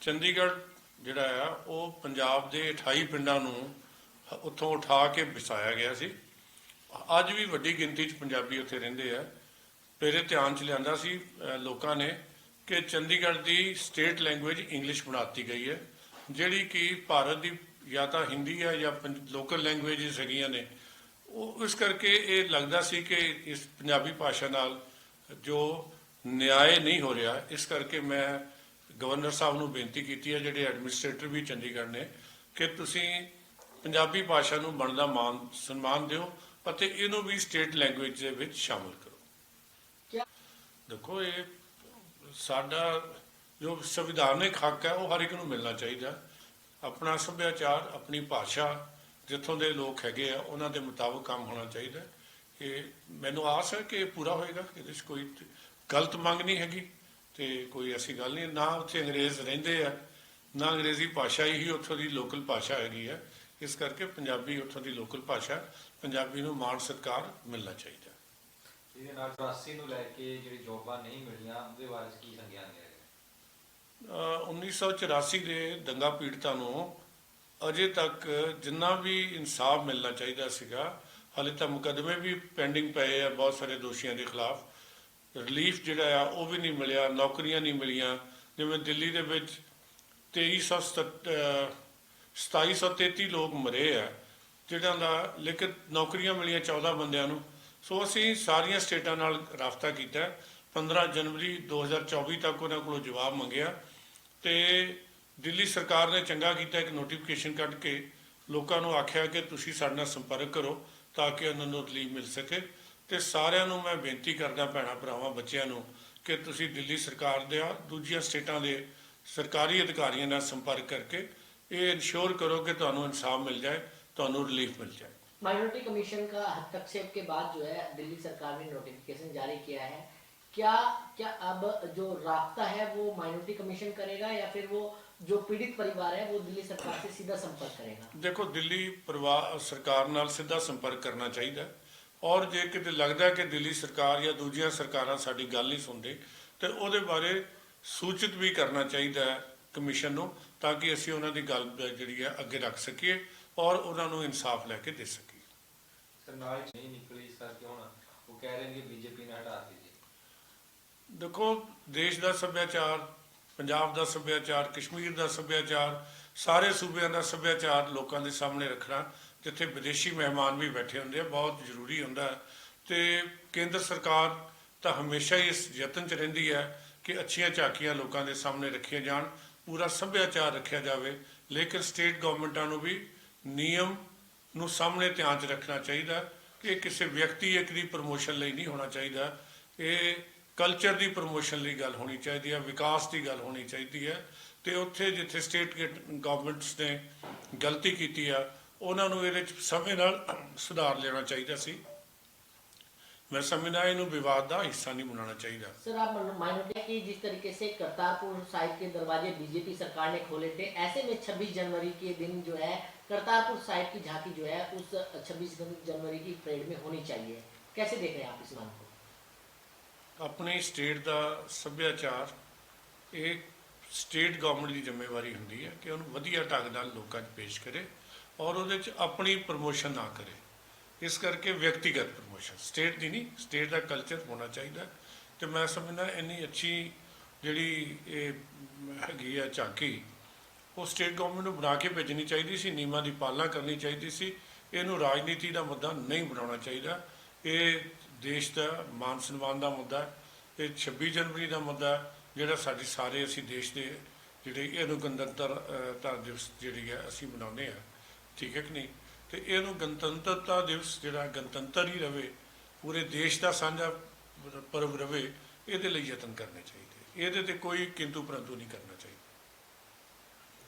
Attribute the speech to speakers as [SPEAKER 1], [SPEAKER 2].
[SPEAKER 1] ਚੰਡੀਗੜ੍ਹ ਜਿਹੜਾ ਆ, ਉਹ ਪੰਜਾਬ ਦੇ 28 ਪਿੰਡਾਂ ਨੂੰ ਉੱਥੋਂ ਉਠਾ ਕੇ ਵਸਾਇਆ ਗਿਆ ਸੀ। ਅੱਜ ਵੀ ਵੱਡੀ ਗਿਣਤੀ 'ਚ ਪੰਜਾਬੀ ਉੱਥੇ ਰਹਿੰਦੇ ਆ। ਮੇਰੇ ਧਿਆਨ 'ਚ ਲਿਆਂਦਾ ਸੀ ਲੋਕਾਂ ਨੇ ਕਿ ਚੰਡੀਗੜ੍ਹ ਦੀ ਸਟੇਟ ਲੈਂਗੁਏਜ ਇੰਗਲਿਸ਼ ਬਣਾਤੀ ਗਈ ਹੈ, ਜਿਹੜੀ ਕਿ ਭਾਰਤ ਦੀ ਜਾਂ ਤਾਂ ਹਿੰਦੀ ਹੈ ਜਾਂ ਲੋਕਲ ਲੈਂਗੁਏਜਸ ਹੈਗੀਆਂ ਨੇ। ਉਹ ਇਸ ਕਰਕੇ ਇਹ ਲੱਗਦਾ ਸੀ ਕਿ ਇਸ ਪੰਜਾਬੀ ਭਾਸ਼ਾ ਨਾਲ ਜੋ ਨਿਆਂ ਨਹੀਂ ਹੋ ਰਿਹਾ, ਇਸ ਕਰਕੇ ਮੈਂ ਗਵਰਨਰ ਸਾਹਿਬ ਨੂੰ ਬੇਨਤੀ ਕੀਤੀ ਹੈ ਜਿਹੜੇ ਐਡਮਿਨਿਸਟ੍ਰੇਟਰ ਵੀ ਚੰਡੀਗੜ੍ਹ ਨੇ ਕਿ ਤੁਸੀਂ ਪੰਜਾਬੀ ਭਾਸ਼ਾ ਨੂੰ ਬਣਦਾ ਮਾਨ ਸਨਮਾਨ ਦਿਓ ਅਤੇ ਇਹਨੂੰ ਵੀ ਸਟੇਟ ਲੈਂਗੁਏਜ ਦੇ ਵਿੱਚ ਸ਼ਾਮਲ ਕਰੋ। ਦੇਖੋ ਇਹ ਸਾਡਾ ਜੋ ਸੰਵਿਧਾਨਿਕ ਹੱਕ ਹੈ ਉਹ ਹਰ ਇੱਕ ਨੂੰ ਮਿਲਣਾ ਚਾਹੀਦਾ। ਆਪਣਾ ਸੱਭਿਆਚਾਰ ਆਪਣੀ ਭਾਸ਼ਾ ਜਿੱਥੋਂ ਦੇ ਲੋਕ ਹੈਗੇ ਆ ਉਹਨਾਂ ਦੇ ਮੁਤਾਬਕ ਕੰਮ ਹੋਣਾ ਚਾਹੀਦਾ। ਇਹ ਮੈਨੂੰ ਆਸ ਹੈ ਕਿ ਇਹ ਪੂਰਾ ਹੋਏਗਾ ਇਹਦੇ 'ਚ ਕੋਈ ਗਲਤ ਮੰਗ ਨਹੀਂ ਹੈਗੀ। ਤੇ ਕੋਈ ਐਸੀ ਗੱਲ ਨਹੀਂ ਨਾ ਉੱਥੇ ਅੰਗਰੇਜ਼ ਰਹਿੰਦੇ ਆ ਨਾ ਅੰਗਰੇਜ਼ੀ ਭਾਸ਼ਾ ਹੀ ਉੱਥੋਂ ਦੀ ਲੋਕਲ ਭਾਸ਼ਾ ਹੈਗੀ ਹੈ ਇਸ ਕਰਕੇ ਪੰਜਾਬੀ ਉੱਥੋਂ ਦੀ ਲੋਕਲ ਭਾਸ਼ਾ ਪੰਜਾਬੀ ਨੂੰ ਮਾਣ ਸਤਿਕਾਰ ਮਿਲਣਾ ਚਾਹੀਦਾ।
[SPEAKER 2] ਇਹਦੇ ਨਾਲ 84 ਨੂੰ ਲੈ ਕੇ ਜਿਹੜੀ ਜੋਬਾਂ ਨਹੀਂ ਮਿਲੀਆਂ ਉਹਦੇ ਬਾਰੇ ਕੀ ਸੰਗਿਆਨ ਲਿਆ ਗਿਆ?
[SPEAKER 1] ਅਹ 1984 ਦੇ ਦੰਗਾ ਪੀੜਤਾਂ ਨੂੰ ਅਜੇ ਤੱਕ ਜਿੰਨਾ ਵੀ ਇਨਸਾਫ ਮਿਲਣਾ ਚਾਹੀਦਾ ਸੀਗਾ ਹਾਲੇ ਤਾਂ ਮੁਕੱਦਮੇ ਵੀ ਪੈਂਡਿੰਗ ਪਏ ਆ ਬਹੁਤ ਸਾਰੇ ਦੋਸ਼ੀਆਂ ਦੇ ਖਿਲਾਫ। ਰਿਲੀਫ ਜਿਹੜਾ ਆ, ਉਹ ਵੀ ਨਹੀਂ ਮਿਲਿਆ, ਨੌਕਰੀਆਂ ਨਹੀਂ ਮਿਲੀਆਂ। ਜਿਵੇਂ ਦਿੱਲੀ ਦੇ ਵਿੱਚ 2300 2733 ਲੋਕ ਮਰੇ ਆ ਜਿਹੜਾ ਦਾ ਲੇਕਿਨ ਨੌਕਰੀਆਂ ਮਿਲੀਆਂ 14 ਬੰਦਿਆਂ ਨੂੰ। ਸੋ ਅਸੀਂ ਸਾਰੀਆਂ ਸਟੇਟਾਂ ਨਾਲ ਰਾਬਤਾ ਕੀਤਾ। 15 ਜਨਵਰੀ 2024 ਤੱਕ ਉਹਨਾਂ ਕੋਲੋਂ ਜਵਾਬ ਮੰਗਿਆ। ਤੇ ਦਿੱਲੀ ਸਰਕਾਰ ਨੇ ਚੰਗਾ ਕੀਤਾ, ਇੱਕ ਨੋਟੀਫਿਕੇਸ਼ਨ ਕੱਢ ਕੇ ਲੋਕਾਂ ਨੂੰ ਆਖਿਆ ਕਿ ਤੁਸੀਂ ਸਾਡੇ ਨਾਲ ਸੰਪਰਕ ਕਰੋ, ਤਾਂ ਕਿ ਉਹਨਾਂ ਨੂੰ ਰਿਲੀਫ ਮਿਲ ਸਕੇ। ਤੇ ਸਾਰਿਆਂ ਨੂੰ ਮੈਂ ਬੇਨਤੀ ਕਰਦਾ ਭੈਣਾਂ ਭਰਾਵਾਂ ਬੱਚਿਆਂ ਨੂੰ ਕਿ ਤੁਸੀਂ ਦਿੱਲੀ ਸਰਕਾਰ ਦੇ ਆ ਦੂਜੀਆਂ ਸਟੇਟਾਂ ਦੇ ਸਰਕਾਰੀ ਅਧਿਕਾਰੀਆਂ ਨਾਲ ਸੰਪਰਕ ਕਰਕੇ ਇਹ ਇਨਸ਼ੋਰ ਕਰੋ ਕਿ ਤੁਹਾਨੂੰ ਇਨਸਾਫ ਮਿਲ ਜਾਏ ਤੁਹਾਨੂੰ ਰਿਲੀਫ ਮਿਲ ਜਾਏ
[SPEAKER 3] माइनॉरिटी कमीशन का हस्तक्षेप के बाद जो है दिल्ली सरकार ने नोटिफिकेशन जारी किया है क्या क्या अब जो रास्ता है वो माइनॉरिटी कमीशन करेगा या फिर वो जो पीड़ित परिवार है वो दिल्ली सरकार से सीधा संपर्क करेगा
[SPEAKER 1] ਦੇਖੋ ਦਿੱਲੀ ਪਰਿਵਾਰ ਸਰਕਾਰ ਨਾਲ ਸਿੱਧਾ ਸੰਪਰਕ ਕਰਨਾ ਚਾਹੀਦਾ ਹੈ। ਔਰ ਜੇ ਕਿਤੇ ਲੱਗਦਾ ਕਿ ਦਿੱਲੀ ਸਰਕਾਰ ਜਾਂ ਦੂਜੀਆਂ ਸਰਕਾਰਾਂ ਸਾਡੀ ਗੱਲ ਨਹੀਂ ਸੁਣਦੇ ਤੇ ਉਹਦੇ ਬਾਰੇ ਸੂਚਿਤ ਵੀ ਕਰਨਾ ਚਾਹੀਦਾ ਹੈ ਕਮਿਸ਼ਨ ਨੂੰ ਤਾਂ ਕਿ ਅਸੀਂ ਉਹਨਾਂ ਦੀ ਗੱਲ ਜਿਹੜੀ ਹੈ ਅੱਗੇ ਰੱਖ ਸਕੀਏ ਔਰ ਉਹਨਾਂ ਨੂੰ ਇਨਸਾਫ ਲੈ ਕੇ ਦੇ ਸਕੀਏ।
[SPEAKER 2] ਸਰ ਨਾਲ ਨਹੀਂ ਨਿਕਲੀ ਇਸ ਕਰਕੇ ਹੁਣ ਉਹ ਕਹਿ ਰਹੇ ਨੇ ਕਿ ਬੀਜੇਪੀ ਨੇ ਹਟਾ ਦਿੱਤੀ
[SPEAKER 1] ਦੇਖੋ ਦੇਸ਼ ਦਾ ਸੱਭਿਆਚਾਰ ਪੰਜਾਬ ਦਾ ਸੱਭਿਆਚਾਰ ਕਸ਼ਮੀਰ ਦਾ ਸੱਭਿਆਚਾਰ ਸਾਰੇ ਸੂਬਿਆਂ ਦਾ ਸੱਭਿਆਚਾਰ ਲੋਕਾਂ ਦੇ ਸਾਹਮਣੇ ਰੱਖਣਾ, ਜਿੱਥੇ ਵਿਦੇਸ਼ੀ ਮਹਿਮਾਨ ਵੀ ਬੈਠੇ ਹੁੰਦੇ ਆ, ਬਹੁਤ ਜ਼ਰੂਰੀ ਹੁੰਦਾ ਹੈ। ਤੇ ਕੇਂਦਰ ਸਰਕਾਰ ਤਾਂ ਹਮੇਸ਼ਾ ਹੀ ਇਸ ਯਤਨ 'ਚ ਰਹਿੰਦੀ ਹੈ ਕਿ ਅੱਛੀਆਂ ਝਾਕੀਆਂ ਲੋਕਾਂ ਦੇ ਸਾਹਮਣੇ ਰੱਖੀਆਂ ਜਾਣ, ਪੂਰਾ ਸੱਭਿਆਚਾਰ ਰੱਖਿਆ ਜਾਵੇ। ਲੇਕਿਨ ਸਟੇਟ ਗਵਰਨਮੈਂਟਾਂ ਨੂੰ ਵੀ ਨਿਯਮ ਨੂੰ ਸਾਹਮਣੇ ਧਿਆਨ 'ਚ ਰੱਖਣਾ ਚਾਹੀਦਾ ਕਿ ਇਹ ਕਿਸੇ ਵਿਅਕਤੀ ਇੱਕ ਦੀ ਪ੍ਰਮੋਸ਼ਨ ਲਈ ਨਹੀਂ ਹੋਣਾ ਚਾਹੀਦਾ। ਇਹ ਕਲਚਰ ਦੀ ਪ੍ਰਮੋਸ਼ਨ ਲਈ ਗੱਲ ਹੋਣੀ ਚਾਹੀਦੀ ਹੈ ਵਿਕਾਸ ਦੀ ਗੱਲ ਹੋਣੀ ਚਾਹੀਦੀ ਹੈ ਤੇ ਉੱਥੇ ਜਿੱਥੇ ਸਟੇਟ ਗਵਰਨਮੈਂਟਸ ਨੇ ਗਲਤੀ ਕੀਤੀ ਆ ਉਹਨਾਂ ਨੂੰ ਇਹਦੇ 'ਚ ਸਮੇਂ ਨਾਲ ਸੁਧਾਰ ਲੈਣਾ ਚਾਹੀਦਾ ਸੀ ਮੈਂ ਸਮਝਦਾ ਇਹਨੂੰ ਵਿਵਾਦ ਦਾ ਹਿੱਸਾ ਨਹੀਂ ਬਣਾਉਣਾ ਚਾਹੀਦਾ
[SPEAKER 3] सर आप माइनॉरिटी की जिस तरीके से करतारपुर साहिब के दरवाजे बीजेपी सरकार ने खोले थे ऐसे में 26 जनवरी के दिन जो है करतारपुर साहिब की झांकी जो है उस 26 जनवरी की परेड में होनी चाहिए कैसे देख रहे हैं आप इस मांग को
[SPEAKER 1] ਆਪਣੀ ਸਟੇਟ ਦਾ ਸੱਭਿਆਚਾਰ, ਇਹ ਸਟੇਟ ਗਵਰਨਮੈਂਟ ਦੀ ਜ਼ਿੰਮੇਵਾਰੀ ਹੁੰਦੀ ਹੈ ਕਿ ਉਹਨੂੰ ਵਧੀਆ ਢੰਗ ਨਾਲ ਲੋਕਾਂ 'ਚ ਪੇਸ਼ ਕਰੇ ਔਰ ਉਹਦੇ 'ਚ ਆਪਣੀ ਪ੍ਰਮੋਸ਼ਨ ਨਾ ਕਰੇ। ਇਸ ਕਰਕੇ ਵਿਅਕਤੀਗਤ ਪ੍ਰਮੋਸ਼ਨ ਸਟੇਟ ਦੀ ਨਹੀਂ ਸਟੇਟ ਦਾ ਕਲਚਰ ਹੋਣਾ ਚਾਹੀਦਾ ਤੇ ਮੈਂ ਸਮਝਦਾ ਇੰਨੀ ਅੱਛੀ ਜਿਹੜੀ ਇਹ ਹੈਗੀ ਆ ਝਾਕੀ, ਉਹ ਸਟੇਟ ਗਵਰਨਮੈਂਟ ਨੂੰ ਬਣਾ ਕੇ ਭੇਜਣੀ ਚਾਹੀਦੀ ਸੀ ਨਿਯਮਾਂ ਦੀ ਪਾਲਣਾ ਕਰਨੀ ਚਾਹੀਦੀ ਸੀ, ਇਹਨੂੰ ਰਾਜਨੀਤੀ ਦਾ ਮੁੱਦਾ ਨਹੀਂ ਬਣਾਉਣਾ ਚਾਹੀਦਾ। ਇਹ ਦੇਸ਼ ਦਾ ਮਾਨ ਸਨਮਾਨ ਦਾ ਮੁੱਦਾ ਹੈ, ਇਹ 26 ਜਨਵਰੀ ਦਾ ਮੁੱਦਾ ਜਿਹੜਾ ਸਾਡੇ ਸਾਰੇ ਅਸੀਂ ਦੇਸ਼ ਦੇ ਜਿਹੜੇ ਇਹਨੂੰ ਗਣਤੰਤਰਤਾ ਦਿਵਸ ਜਿਹੜੀ ਹੈ, ਅਸੀਂ ਮਨਾਉਂਦੇ ਆ ਠੀਕ ਹੈ ਕਿ ਨਹੀਂ? ਤੇ ਇਹਨੂੰ ਗਣਤੰਤਰਤਾ ਦਿਵਸ ਜਿਹੜਾ ਗਣਤੰਤਰ ਹੀ ਰਵੇ, ਪੂਰੇ ਦੇਸ਼ ਦਾ ਸਾਂਝਾ ਪਰਵ ਰਵੇ, ਇਹਦੇ ਲਈ ਯਤਨ ਕਰਨੇ ਚਾਹੀਦੇ। ਇਹਦੇ ਤੇ ਕੋਈ ਕਿੰਤੂ ਪਰੰਤੂ ਨਹੀਂ ਕਰਨਾ ਚਾਹੀਦਾ।